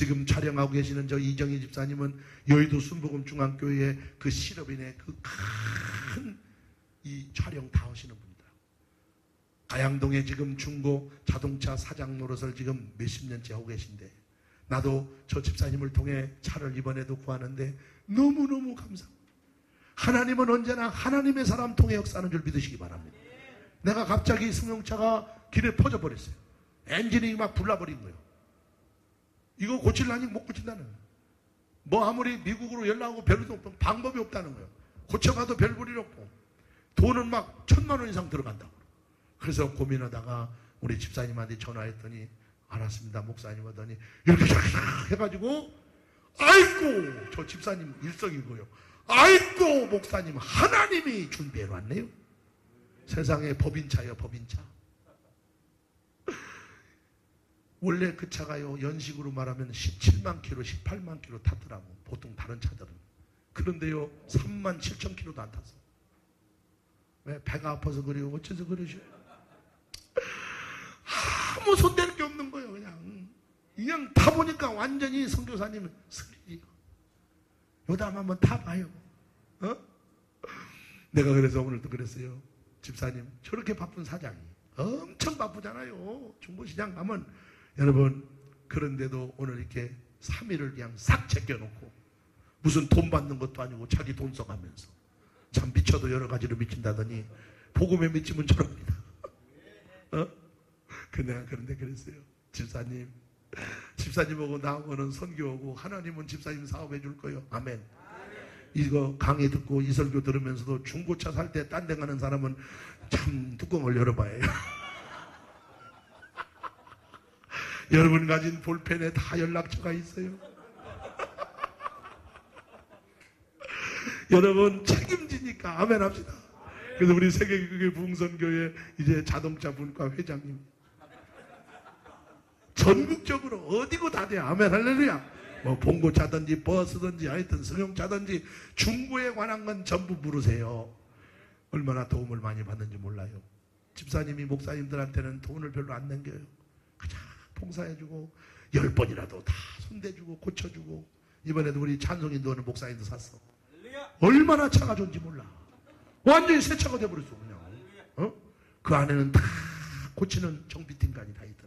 지금 촬영하고 계시는 저 이정희 집사님은 여의도 순복음 중앙교회 그 실업인의 그 큰 이 촬영 다 하시는 분이다. 가양동에 지금 중고 자동차 사장 노릇을 지금 몇십 년째 하고 계신데 나도 저 집사님을 통해 차를 이번에도 구하는데 너무너무 감사합니다. 하나님은 언제나 하나님의 사람 통해 역사하는 줄 믿으시기 바랍니다. 내가 갑자기 승용차가 길에 퍼져버렸어요. 엔진이 막 불나버린 거예요. 이거 고칠라니 못 고친다는 거예요. 뭐 아무리 미국으로 연락하고 별도 없고 방법이 없다는 거예요. 고쳐가도 별 볼일 없고 돈은 막 천만 원 이상 들어간다고. 그래서 고민하다가 우리 집사님한테 전화했더니 알았습니다 목사님 하더니 이렇게 샥 해가지고 아이고 저 집사님 일석이고요. 아이고 목사님 하나님이 준비해 놨네요. 세상에 법인차요 법인차. 원래 그 차가요 연식으로 말하면 17만 킬로 18만 킬로 탔더라고. 보통 다른 차들은. 그런데요 3만 7천 킬로도 안 탔어. 왜? 배가 아파서 그래요? 어째서 그러셔? 아무 손댈 게 없는 거예요 그냥. 그냥 타보니까 완전히 선교사님은 스릴이요. 요담 한번 타봐요. 어? 내가 그래서 오늘도 그랬어요. 집사님 저렇게 바쁜 사장이 엄청 바쁘잖아요. 중고시장 가면 여러분 그런데도 오늘 이렇게 3일을 그냥 싹 제껴놓고 무슨 돈 받는 것도 아니고 자기 돈 써가면서 참 미쳐도 여러 가지로 미친다더니 복음에 미치면 저럽니다. 어? 그 내가 그런데 그랬어요. 집사님 집사님하고 나하고는 선교하고 하나님은 집사님 사업해 줄 거예요. 아멘. 이거 강의 듣고 이 설교 들으면서도 중고차 살 때 딴 데 가는 사람은 참 뚜껑을 열어봐야 해요 여러분 가진 볼펜에 다 연락처가 있어요. 여러분 책임지니까 아멘 합시다. 그래서 우리 세계교회 부흥선교회 이제 자동차 분과 회장님 전국적으로 어디고 다 돼. 아멘 할렐루야. 뭐 봉고차든지 버스든지 하여튼 승용차든지 중고에 관한 건 전부 물으세요. 얼마나 도움을 많이 받는지 몰라요. 집사님이 목사님들한테는 돈을 별로 안 남겨요. 봉사해주고 열 번이라도 다 손대주고 고쳐주고 이번에도 우리 찬송인도 오는 목사님도 샀어. 얼마나 차가 좋은지 몰라. 완전히 새 차가 돼버렸어 그냥. 어? 그 안에는 다 고치는 정비팀간이 다 있더라.